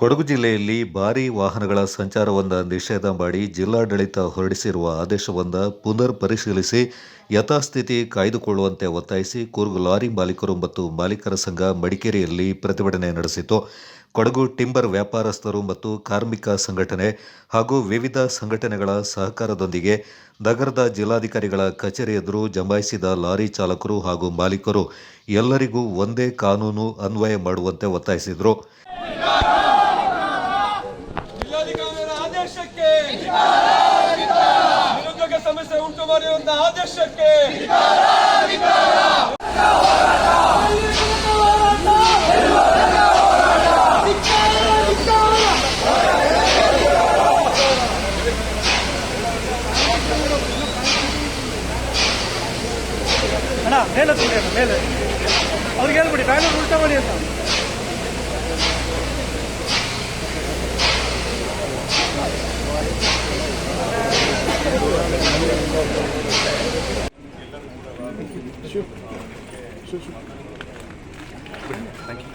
ಕೊಡಗು ಜಿಲ್ಲೆಯಲ್ಲಿ ಭಾರೀ ವಾಹನಗಳ ಸಂಚಾರವನ್ನು ನಿಷೇಧ ಮಾಡಿ ಜಿಲ್ಲಾಡಳಿತ ಹೊರಡಿಸಿರುವ ಆದೇಶವನ್ನು ಪುನರ್ ಪರಿಶೀಲಿಸಿ ಯಥಾಸ್ಥಿತಿ ಕಾಯ್ದುಕೊಳ್ಳುವಂತೆ ಒತ್ತಾಯಿಸಿ ಕೂರ್ಗು ಲಾರಿ ಮಾಲೀಕರು ಮತ್ತು ಮಾಲೀಕರ ಸಂಘ ಮಡಿಕೇರಿಯಲ್ಲಿ ಪ್ರತಿಭಟನೆ ನಡೆಸಿತು ಕೊಡಗು ಟಿಂಬರ್ ವ್ಯಾಪಾರಸ್ಥರು ಮತ್ತು ಕಾರ್ಮಿಕ ಸಂಘಟನೆ ಹಾಗೂ ವಿವಿಧ ಸಂಘಟನೆಗಳ ಸಹಕಾರದೊಂದಿಗೆ ನಗರದ ಜಿಲ್ಲಾಧಿಕಾರಿಗಳ ಕಚೇರಿ ಎದುರು ಜಮಾಯಿಸಿದ ಲಾರಿ ಚಾಲಕರು ಹಾಗೂ ಮಾಲೀಕರು ಎಲ್ಲರಿಗೂ ಒಂದೇ ಕಾನೂನು ಅನ್ವಯ ಮಾಡುವಂತೆ ಒತ್ತಾಯಿಸಿದರು. ಮಾಡಿರುವಂತಹ ಆದೇಶಕ್ಕೆ ಅಣ್ಣ ಮೇಲೆ ಮೇಲೆ. ಅವ್ರಿಗೆ ಹೇಳ್ಬಿಡಿ ಬ್ಯಾನರ್ ಉಲ್ಟಾ ಮಾಡಿ ಅಂತ. Sure. Sure, sure. Thank you.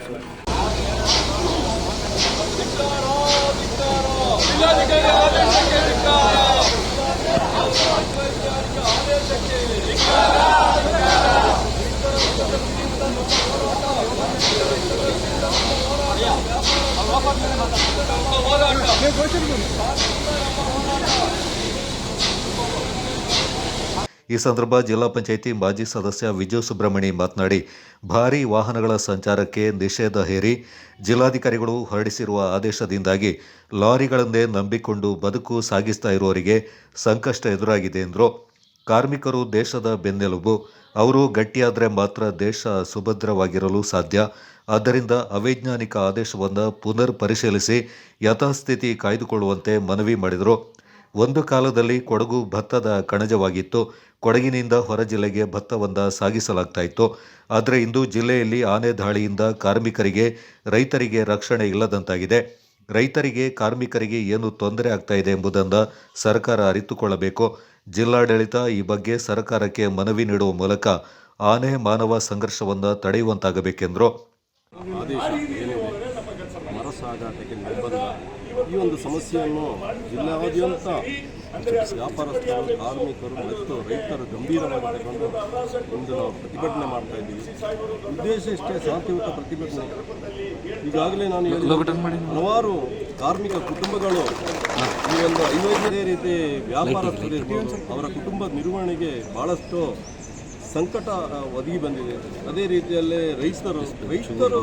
네, 거기서 좀. ಈ ಸಂದರ್ಭ ಜಿಲ್ಲಾ ಪಂಚಾಯಿತಿ ಮಾಜಿ ಸದಸ್ಯ ವಿಜಯ ಸುಬ್ರಹ್ಮಣಿ ಮಾತನಾಡಿ, ಭಾರೀ ವಾಹನಗಳ ಸಂಚಾರಕ್ಕೆ ನಿಷೇಧ ಹೇರಿ ಜಿಲ್ಲಾಧಿಕಾರಿಗಳು ಹೊರಡಿಸಿರುವ ಆದೇಶದಿಂದಾಗಿ ಲಾರಿಗಳನ್ನೇ ನಂಬಿಕೊಂಡು ಬದುಕು ಸಾಗಿಸ್ತಾ ಇರುವವರಿಗೆ ಸಂಕಷ್ಟ ಎದುರಾಗಿದೆ ಎಂದರು. ಕಾರ್ಮಿಕರು ದೇಶದ ಬೆನ್ನೆಲುಬು, ಅವರು ಗಟ್ಟಿಯಾದರೆ ಮಾತ್ರ ದೇಶ ಸುಭದ್ರವಾಗಿರಲು ಸಾಧ್ಯ. ಆದ್ದರಿಂದ ಅವೈಜ್ಞಾನಿಕ ಆದೇಶವನ್ನು ಪುನರ್ ಪರಿಶೀಲಿಸಿ ಯಥಾಸ್ಥಿತಿ ಕಾಯ್ದುಕೊಳ್ಳುವಂತೆ ಮನವಿ ಮಾಡಿದರು. ಒಂದು ಕಾಲದಲ್ಲಿ ಕೊಡಗು ಭತ್ತದ ಕಣಜವಾಗಿತ್ತು. ಕೊಡಗಿನಿಂದ ಹೊರ ಜಿಲ್ಲೆಗೆ ಭತ್ತವನ್ನು ಸಾಗಿಸಲಾಗ್ತಾ ಇತ್ತು ಆದರೆ ಇಂದು ಜಿಲ್ಲೆಯಲ್ಲಿ ಆನೆ ದಾಳಿಯಿಂದ ಕಾರ್ಮಿಕರಿಗೆ, ರೈತರಿಗೆ ರಕ್ಷಣೆ ಇಲ್ಲದಂತಾಗಿದೆ. ರೈತರಿಗೆ, ಕಾರ್ಮಿಕರಿಗೆ ಏನು ತೊಂದರೆ ಆಗ್ತಾ ಇದೆ ಎಂಬುದನ್ನು ಸರ್ಕಾರ ಅರಿತುಕೊಳ್ಳಬೇಕು. ಜಿಲ್ಲಾಡಳಿತ ಈ ಬಗ್ಗೆ ಸರ್ಕಾರಕ್ಕೆ ಮನವಿ ನೀಡುವ ಮೂಲಕ ಆನೆ ಮಾನವ ಸಂಘರ್ಷವನ್ನು ತಡೆಯುವಂತಾಗಬೇಕೆಂದರು ಆದೇಶ ಏನಿದೆ ಮರ ಸಾಗಾಟಕ್ಕೆ ನಿರ್ಬಂಧ ಈ ಒಂದು ಸಮಸ್ಯೆಯನ್ನು ಜಿಲ್ಲಾದ್ಯಂತ ವ್ಯಾಪಾರಸ್ಥರು ಕಾರ್ಮಿಕರು ಮತ್ತು ರೈತರು ಗಂಭೀರವಾಗಿ ತಗೊಂಡು ಒಂದು ನಾವು ಪ್ರತಿಭಟನೆ ಮಾಡ್ತಾ ಇದ್ದೀವಿ. ಉದ್ದೇಶ ಇಷ್ಟೇ ಶಾಂತಿಯುತ ಪ್ರತಿಭಟನೆ. ಈಗಾಗಲೇ ನಾನು ಹಲವಾರು ಕಾರ್ಮಿಕ ಕುಟುಂಬಗಳು ಈ ಒಂದು ಐವತ್ತನೇ ರೀತಿ ವ್ಯಾಪಾರಸ್ಥರು ಇರ್ಬೋದು, ಅವರ ಕುಟುಂಬದ ನಿರ್ವಹಣೆಗೆ ಬಹಳಷ್ಟು ಸಂಕಟ ಒದಗಿ ಬಂದಿದೆ. ಅದೇ ರೀತಿಯಲ್ಲೇ ರೈತರು ರೈತರು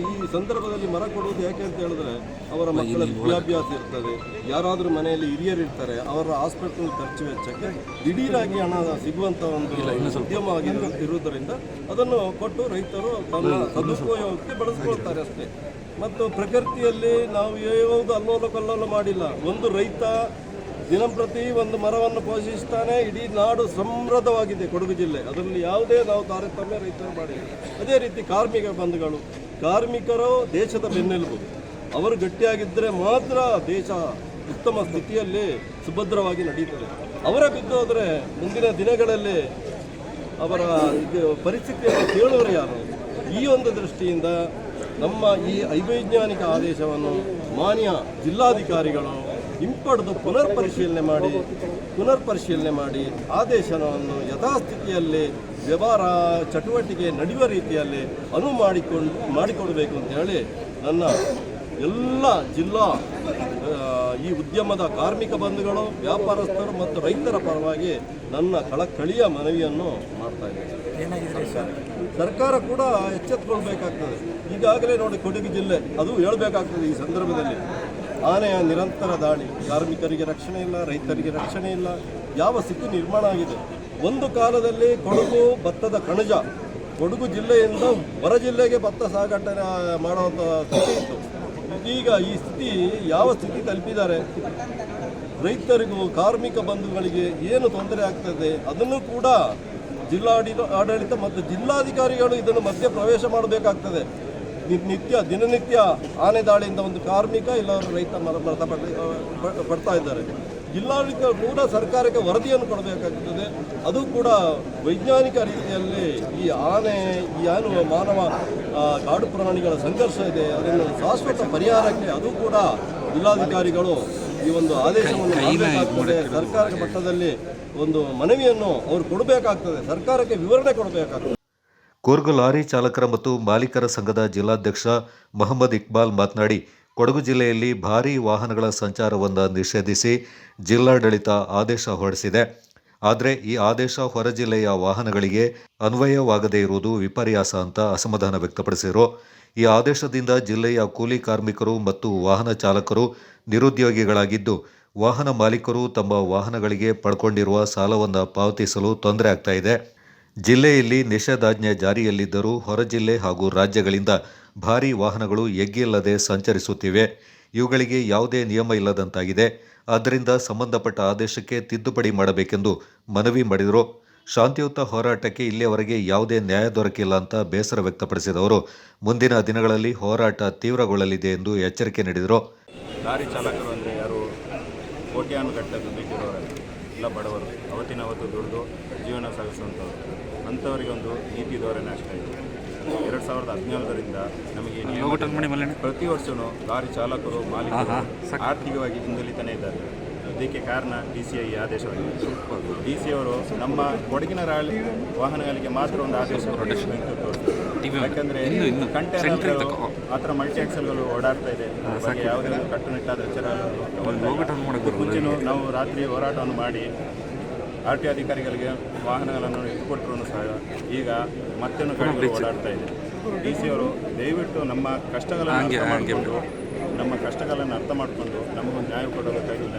ಈ ಸಂದರ್ಭದಲ್ಲಿ ಮರ ಕೊಡುವುದು ಯಾಕೆ ಅಂತ ಹೇಳಿದ್ರೆ ಅವರ ಮಕ್ಕಳ ವಿದ್ಯಾಭ್ಯಾಸ ಇರ್ತದೆ. ಯಾರಾದರೂ ಮನೆಯಲ್ಲಿ ಹಿರಿಯರು ಇರ್ತಾರೆ ಅವರ ಹಾಸ್ಪಿಟಲ್ ಖರ್ಚು ವೆಚ್ಚಕ್ಕೆ ದಿಢೀರಾಗಿ ಹಣ ಸಿಗುವಂತ ಒಂದು ಉದ್ಯಮ ಇರುವುದರಿಂದ ಅದನ್ನು ಕೊಟ್ಟು ರೈತರು ತಮ್ಮ ಸದುಪಯೋಗಕ್ಕೆ ಬಳಸಿಕೊಳ್ತಾರೆ ಅಷ್ಟೇ. ಮತ್ತು ಪ್ರಕೃತಿಯಲ್ಲಿ ನಾವು ಯಾವುದು ಅಲ್ಲೋಲ ಕಲ್ಲೋಲ ಮಾಡಿಲ್ಲ. ಒಂದು ರೈತ ದಿನಂಪ್ರತಿ ಒಂದು ಮರವನ್ನು ಪೋಷಿಸ್ತಾನೆ, ಇಡೀ ನಾಡು ಸಮೃದ್ಧವಾಗಿದೆ ಕೊಡಗು ಜಿಲ್ಲೆ. ಅದರಲ್ಲಿ ಯಾವುದೇ ನಾವು ತಾರತಮ್ಯ ರೈತರು ಮಾಡಿಲ್ಲ. ಅದೇ ರೀತಿ ಕಾರ್ಮಿಕ ಬಂಧುಗಳು, ಕಾರ್ಮಿಕರು ದೇಶದ ಬೆನ್ನೆಲುಬು. ಅವರು ಗಟ್ಟಿಯಾಗಿದ್ದರೆ ಮಾತ್ರ ದೇಶ ಉತ್ತಮ ಸ್ಥಿತಿಯಲ್ಲಿ ಸುಭದ್ರವಾಗಿ ನಡೀತದೆ. ಅವರ ಬಿದ್ದೋದ್ರೆ ಮುಂದಿನ ದಿನಗಳಲ್ಲಿ ಅವರ ಪರಿಸ್ಥಿತಿಯನ್ನು ಕೇಳುವರು ಯಾರು? ಈ ಒಂದು ದೃಷ್ಟಿಯಿಂದ ನಮ್ಮ ಈ ಅವೈಜ್ಞಾನಿಕ ಆದೇಶವನ್ನು ಮಾನ್ಯ ಜಿಲ್ಲಾಧಿಕಾರಿಗಳು ಹಿಂಪಡೆದು ಪುನರ್ ಪರಿಶೀಲನೆ ಮಾಡಿ ಪುನರ್ ಪರಿಶೀಲನೆ ಮಾಡಿ ಆದೇಶವನ್ನು ಯಥಾಸ್ಥಿತಿಯಲ್ಲಿ ವ್ಯವಹಾರ ಚಟುವಟಿಕೆ ನಡೆಯುವ ರೀತಿಯಲ್ಲಿ ಅನುವು ಮಾಡಿಕೊಂಡು ಮಾಡಿಕೊಡಬೇಕು ಅಂತ ಹೇಳಿ ನನ್ನ ಎಲ್ಲ ಜಿಲ್ಲಾ ಈ ಉದ್ಯಮದ ಕಾರ್ಮಿಕ ಬಂಧುಗಳು ವ್ಯಾಪಾರಸ್ಥರು ಮತ್ತು ರೈತರ ಪರವಾಗಿ ನನ್ನ ಕಳಕಳಿಯ ಮನವಿಯನ್ನು ಮಾಡ್ತಾ ಇದ್ದೇನೆ. ಸರ್ಕಾರ ಕೂಡ ಎಚ್ಚೆತ್ತುಕೊಳ್ಬೇಕಾಗ್ತದೆ ಈಗಾಗಲೇ ನೋಡಿ ಕೊಡಗು ಜಿಲ್ಲೆ ಅದು ಹೇಳಬೇಕಾಗ್ತದೆ ಈ ಸಂದರ್ಭದಲ್ಲಿ. ಆನೆಯ ನಿರಂತರ ದಾಳಿ. ಕಾರ್ಮಿಕರಿಗೆ ರಕ್ಷಣೆ ಇಲ್ಲ, ರೈತರಿಗೆ ರಕ್ಷಣೆ ಇಲ್ಲ. ಯಾವ ಸ್ಥಿತಿ ನಿರ್ಮಾಣ ಆಗಿದೆ? ಒಂದು ಕಾಲದಲ್ಲಿ ಕೊಡಗು ಭತ್ತದ ಕಣಜ ಕೊಡಗು ಜಿಲ್ಲೆಯಿಂದ ಹೊರ ಜಿಲ್ಲೆಗೆ ಭತ್ತ ಸಾಗಾಟನೆ ಮಾಡುವಂಥ ಸ್ಥಿತಿ ಇತ್ತು. ಈಗ ಈ ಸ್ಥಿತಿ ಯಾವ ಸ್ಥಿತಿ ತಲುಪಿದ್ದಾರೆ? ರೈತರಿಗೂ, ಕಾರ್ಮಿಕ ಬಂಧುಗಳಿಗೆ ಏನು ತೊಂದರೆ ಆಗ್ತದೆ? ಅದನ್ನು ಕೂಡ ಜಿಲ್ಲಾಡಳಿತ ಆಡಳಿತ ಮತ್ತು ಜಿಲ್ಲಾಧಿಕಾರಿಗಳು ಇದನ್ನು ಮಧ್ಯ ಪ್ರವೇಶ ಮಾಡಬೇಕಾಗ್ತದೆ. ನಿತ್ಯ ದಿನನಿತ್ಯ ಆನೆ ದಾಳಿಯಿಂದ ಒಂದು ಕಾರ್ಮಿಕ ಇಲ್ಲ ರೈತ ಮರ ಪಡ್ತಾ ಇದ್ದಾರೆ. ಜಿಲ್ಲಾಡಳಿತ ಕೂಡ ಸರ್ಕಾರಕ್ಕೆ ವರದಿಯನ್ನು ಕೊಡಬೇಕಾಗುತ್ತದೆ ಅದು ಕೂಡ ವೈಜ್ಞಾನಿಕ ರೀತಿಯಲ್ಲಿ ಈ ಆನೆ ಈ ಆನು ಮಾನವ ಕಾಡು ಪ್ರಾಣಿಗಳ ಸಂಘರ್ಷ ಇದೆ. ಅದನ್ನು ಶಾಶ್ವತ ಪರಿಹಾರಕ್ಕೆ ಅದು ಕೂಡ ಜಿಲ್ಲಾಧಿಕಾರಿಗಳು ಈ ಒಂದು ಆದೇಶವನ್ನು ಮಾಡಬೇಕಾಗ್ತದೆ. ಸರ್ಕಾರದ ಮಟ್ಟದಲ್ಲಿ ಒಂದು ಮನವಿಯನ್ನು ಅವರು ಕೊಡಬೇಕಾಗ್ತದೆ. ಸರ್ಕಾರಕ್ಕೆ ವಿವರಣೆ ಕೊಡಬೇಕಾಗ್ತದೆ. ಕೂರ್ಗ್ ಲಾರಿ ಚಾಲಕರ ಮತ್ತು ಮಾಲೀಕರ ಸಂಘದ ಜಿಲ್ಲಾಧ್ಯಕ್ಷ ಮೊಹಮ್ಮದ್ ಇಕ್ಬಾಲ್ ಮಾತನಾಡಿ, ಕೊಡಗು ಜಿಲ್ಲೆಯಲ್ಲಿ ಭಾರೀ ವಾಹನಗಳ ಸಂಚಾರವನ್ನು ನಿಷೇಧಿಸಿ ಜಿಲ್ಲಾಡಳಿತ ಆದೇಶ ಹೊರಡಿಸಿದೆ. ಆದರೆ ಈ ಆದೇಶ ಹೊರ ಜಿಲ್ಲೆಯ ವಾಹನಗಳಿಗೆ ಅನ್ವಯವಾಗದೇ ಇರುವುದು ವಿಪರ್ಯಾಸ ಅಂತ ಅಸಮಾಧಾನ ವ್ಯಕ್ತಪಡಿಸಿದರು. ಈ ಆದೇಶದಿಂದ ಜಿಲ್ಲೆಯ ಕೂಲಿ ಕಾರ್ಮಿಕರು ಮತ್ತು ವಾಹನ ಚಾಲಕರು ನಿರುದ್ಯೋಗಿಗಳಾಗಿದ್ದು, ವಾಹನ ಮಾಲೀಕರು ತಮ್ಮ ವಾಹನಗಳಿಗೆ ಪಡ್ಕೊಂಡಿರುವ ಸಾಲವನ್ನು ಪಾವತಿಸಲು ತೊಂದರೆ ಆಗ್ತಾ ಇದೆ. ಜಿಲ್ಲೆಯಲ್ಲಿ ನಿಷೇಧಾಜ್ಞೆ ಜಾರಿಯಲ್ಲಿದ್ದರೂ ಹೊರ ಜಿಲ್ಲೆ ಹಾಗೂ ರಾಜ್ಯಗಳಿಂದ ಭಾರೀ ವಾಹನಗಳು ಎಗ್ಗಿಲ್ಲದೆ ಸಂಚರಿಸುತ್ತಿವೆ. ಇವುಗಳಿಗೆ ಯಾವುದೇ ನಿಯಮ ಇಲ್ಲದಂತಾಗಿದೆ. ಆದ್ದರಿಂದ ಸಂಬಂಧಪಟ್ಟ ಆದೇಶಕ್ಕೆ ತಿದ್ದುಪಡಿ ಮಾಡಬೇಕೆಂದು ಮನವಿ ಮಾಡಿದರು. ಶಾಂತಿಯುತ ಹೋರಾಟಕ್ಕೆ ಇಲ್ಲಿಯವರೆಗೆ ಯಾವುದೇ ನ್ಯಾಯ ದೊರಕಿಲ್ಲ ಅಂತ ಬೇಸರ ವ್ಯಕ್ತಪಡಿಸಿದವರು. ಮುಂದಿನ ದಿನಗಳಲ್ಲಿ ಹೋರಾಟ ತೀವ್ರಗೊಳ್ಳಲಿದೆ ಎಂದು ಎಚ್ಚರಿಕೆ ನೀಡಿದರು. ಎಲ್ಲ ಬಡವರು ಅವತ್ತಿನ ಅವತ್ತು ದುಡಿದು ಜೀವನ ಸಾಗಿಸುವಂಥವ್ರು ಅಂಥವರಿಗೊಂದು ನೀತಿ ಧೋರಣೆ ಅಷ್ಟೇ ಇದೆ ಎರಡು ಸಾವಿರದ ಹದಿನೇಳರಿಂದ ನಮಗೆ ಪ್ರತಿ ವರ್ಷವೂ ಲಾರಿ ಚಾಲಕರು ಮಾಲೀಕರು ಆರ್ಥಿಕವಾಗಿ ಹಿಂದುಳಿತಾನೇ ಇದ್ದಾರೆ. ಇದಕ್ಕೆ ಕಾರಣ ಡಿ ಸಿ ಐ ಆದೇಶವಾಗಿದೆ. ಡಿ ಸಿ ಅವರು ನಮ್ಮ ಕೊಡಗಿನ ರಾಳಿ ವಾಹನಗಳಿಗೆ ಮಾತ್ರ ಒಂದು ಆದೇಶ ಹೊರಡಿಸಬೇಕು ತೋರಿಸ್ತಾರೆ ಯಾಕಂದರೆ ಕಂಟೈನರ್ ಆ ಥರ ಮಲ್ಟಿ ಆಕ್ಸಲ್ಗಳು ಓಡಾಡ್ತಾ ಇದೆ. ಬಗ್ಗೆ ಯಾವುದೇ ಕಟ್ಟುನಿಟ್ಟಾದ ವಿಚಾರ ಮುಂಚೆನೂ ನಾವು ರಾತ್ರಿ ಹೋರಾಟವನ್ನು ಮಾಡಿ ಆರ್ ಟಿ ಅಧಿಕಾರಿಗಳಿಗೆ ವಾಹನಗಳನ್ನು ಇಟ್ಟುಕೊಟ್ಟರು ಸಹ ಈಗ ಮತ್ತೊಂದು ಕಡೆಗಳು ಓಡಾಡ್ತಾ ಇದೆ. ಡಿ ಸಿ ಅವರು ದಯವಿಟ್ಟು ನಮ್ಮ ಕಷ್ಟಗಳನ್ನು ಅರ್ಥ ಮಾಡಿಕೊಂಡು ನಮ್ಮ ಕಷ್ಟಗಳನ್ನು ಅರ್ಥ ಮಾಡಿಕೊಂಡು ನಮಗೊಂದು ನ್ಯಾಯ ಕೊಡಬೇಕಾಗಿಲ್ಲ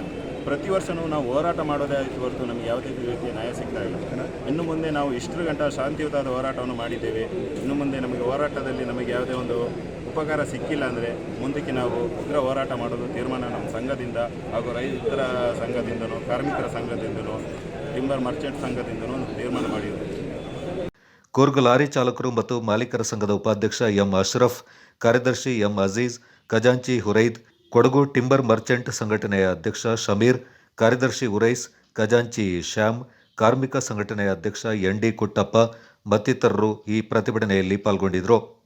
ಪ್ರತಿ ವರ್ಷವೂ ನಾವು ಹೋರಾಟ ಮಾಡೋದೇ ಆಯಿತು ಹೊರತು ನಮಗೆ ಯಾವುದೇ ರೀತಿಯ ನ್ಯಾಯ ಸಿಗ್ತಾ ಇಲ್ಲ. ಇನ್ನು ಮುಂದೆ ನಾವು ಇಷ್ಟರ ಗಂಟ ಶಾಂತಿಯುತವಾದ ಹೋರಾಟವನ್ನು ಮಾಡಿದ್ದೇವೆ. ಇನ್ನು ಮುಂದೆ ನಮಗೆ ಹೋರಾಟದಲ್ಲಿ ನಮಗೆ ಯಾವುದೇ ಒಂದು ಉಪಕಾರ ಸಿಕ್ಕಿಲ್ಲ ಅಂದರೆ ಮುಂದಕ್ಕೆ ನಾವು ಉಗ್ರ ಹೋರಾಟ ಮಾಡೋದು ತೀರ್ಮಾನ ನಮ್ಮ ಸಂಘದಿಂದ ಹಾಗೂ ರೈತರ ಸಂಘದಿಂದನೂ, ಕಾರ್ಮಿಕರ ಸಂಘದಿಂದನೂ, ಟಿಂಬರ್ ಮರ್ಚೆಂಟ್ ಸಂಘದಿಂದನೂ ತೀರ್ಮಾನ ಮಾಡಿದ್ದೇವೆ. ಕೂರ್ಗ್ ಲಾರಿ ಚಾಲಕರು ಮತ್ತು ಮಾಲೀಕರ ಸಂಘದ ಉಪಾಧ್ಯಕ್ಷ ಎಂ ಅಶ್ರಫ್, ಕಾರ್ಯದರ್ಶಿ ಎಂ ಅಜೀಜ್, ಖಜಾಂಚಿ ಹುರೈದ್ ಕೊಡಗು ಟಿಂಬರ್ ಮರ್ಚೆಂಟ್ ಸಂಘಟನೆಯ ಅಧ್ಯಕ್ಷ ಶಮೀರ್, ಕಾರ್ಯದರ್ಶಿ ಉರೈಸ್, ಖಜಾಂಚಿ ಶ್ಯಾಮ್, ಕಾರ್ಮಿಕ ಸಂಘಟನೆಯ ಅಧ್ಯಕ್ಷ ಎನ್ ಡಿ ಕುಟ್ಟಪ್ಪ ಮತ್ತಿತರರು ಈ ಪ್ರತಿಭಟನೆಯಲ್ಲಿ ಪಾಲ್ಗೊಂಡಿದ್ದರು.